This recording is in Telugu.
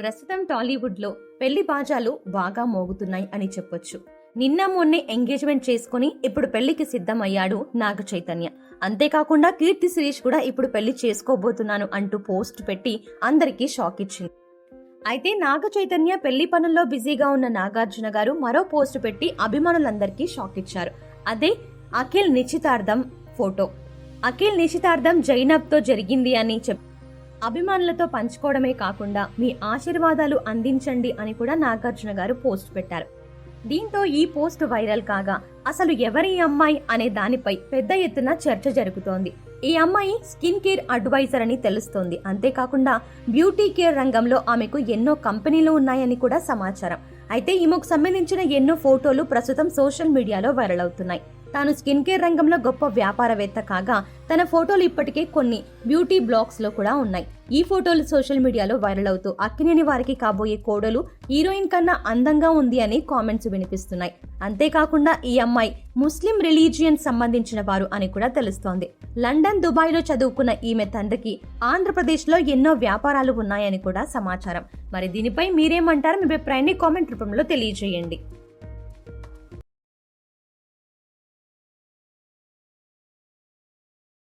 ప్రస్తుతం టాలీవుడ్లో పెళ్ళి బాజాలు బాగా మోగుతున్నాయి అని చెప్పొచ్చు. నిన్న మొన్నే ఎంగేజ్మెంట్ చేసుకుని ఇప్పుడు పెళ్ళికి సిద్ధమయ్యాడు నాగ చైతన్య. అంతేకాకుండా కీర్తి శిరీష్ కూడా ఇప్పుడు పెళ్ళి చేసుకోబోతున్నాను అంటూ పోస్ట్ పెట్టి అందరికీ షాక్ ఇచ్చింది. అయితే నాగ చైతన్య పెళ్ళి పనుల్లో బిజీగా ఉన్న నాగార్జున గారు మరో పోస్ట్ పెట్టి అభిమానులందరికీ షాక్ ఇచ్చారు. అదే అఖిల్ నిశ్చితార్థం ఫోటో. అఖిల్ నిశ్చితార్థం జైనబ్తో జరిగింది అని చెప్పి అభిమానులతో పంచుకోవడమే కాకుండా మీ ఆశీర్వాదాలు అందించండి అని కూడా నాగార్జున గారు పోస్ట్ పెట్టారు. దీంతో ఈ పోస్ట్ వైరల్ కాగా అసలు ఎవరి అమ్మాయి అనే దానిపై పెద్ద ఎత్తున చర్చ జరుగుతోంది. ఈ అమ్మాయి స్కిన్ కేర్ అడ్వైజర్ అని తెలుస్తోంది. అంతేకాకుండా బ్యూటీ కేర్ రంగంలో ఆమెకు ఎన్నో కంపెనీలు ఉన్నాయని కూడా సమాచారం. అయితే ఈమెకు సంబంధించిన ఎన్నో ఫోటోలు ప్రస్తుతం సోషల్ మీడియాలో వైరల్ అవుతున్నాయి. తాను స్కిన్ కేర్ రంగంలో గొప్ప వ్యాపారవేత్త కాగా తన ఫోటోలు ఇప్పటికే కొన్ని బ్యూటీ బ్లాగ్స్లో కూడా ఉన్నాయి. ఈ ఫోటోలు సోషల్ మీడియాలో వైరల్ అవుతూ అక్కినేని వారికి కాబోయే కోడలు హీరోయిన్ కన్నా అందంగా ఉంది అని కామెంట్స్ వినిపిస్తున్నాయి. అంతేకాకుండా ఈ అమ్మాయి ముస్లిం రిలీజియన్ సంబంధించిన వారు అని కూడా తెలుస్తోంది. లండన్ దుబాయ్లో చదువుకున్న ఈమె తండ్రికి ఆంధ్రప్రదేశ్లో ఎన్నో వ్యాపారాలు ఉన్నాయని కూడా సమాచారం. మరి దీనిపై మీరేమంటారు మీ అభిప్రాయాన్ని కామెంట్ రూపంలో తెలియజేయండి.